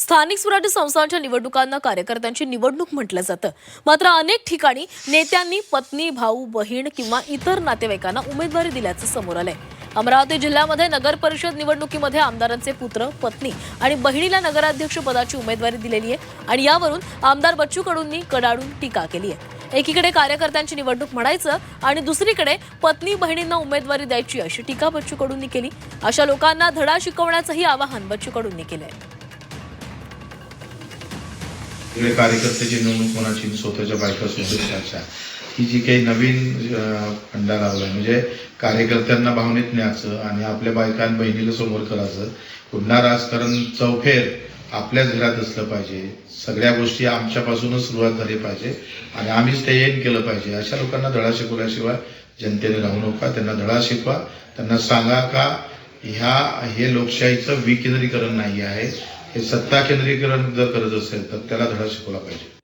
स्थानिक स्वराज्य संस्थांच्या निवडणुकांना कार्यकर्त्यांची निवडणूक म्हटलं जातं. मात्र अनेक ठिकाणी नेत्यांनी पत्नी भाऊ बहीण किंवा इतर नातेवाईकांना उमेदवारी दिल्याचं समोर आलंय. अमरावती जिल्ह्यामध्ये नगर परिषद निवडणुकीमध्ये आमदारांचे पुत्र पत्नी आणि बहिणीला नगराध्यक्ष पदाची उमेदवारी दिलेली आहे आणि यावरून आमदार बच्चू कडूंनी कडाडून टीका केली आहे एकीकडे कार्यकर्त्यांची निवडणूक म्हणायचं आणि दुसरीकडे पत्नी बहिणींना उमेदवारी द्यायची अशी टीका बच्चू कडूंनी केली. अशा लोकांना धडा शिकवण्याचंही आवाहन बच्चू कडूंनी केलंय. इकडे कार्यकर्त्याची नेमणूक कोणाची स्वतःच्या बायका सुद्धा ही जी काही नवीन फंडा लावला म्हणजे कार्यकर्त्यांना भावनेत न्यायचं आणि आपल्या बायका आणि बहिणीला समोर करायचं पुन्हा राजकारण चौफेर आपल्याच घरात असलं पाहिजे. सगळ्या गोष्टी आमच्यापासूनच सुरुवात झाली पाहिजे आणि आम्हीच ते येईन केलं पाहिजे. अशा लोकांना धडा शिकवल्याशिवाय जनतेने राहू नका. त्यांना धडा शिकवा. त्यांना सांगा का ह्या हे लोकशाहीचं विकेंद्रीकरण नाही आहे. हे सत्ता केंद्रीकरण जर करत असेल तर त्याला धडा शिकवला पाहिजे.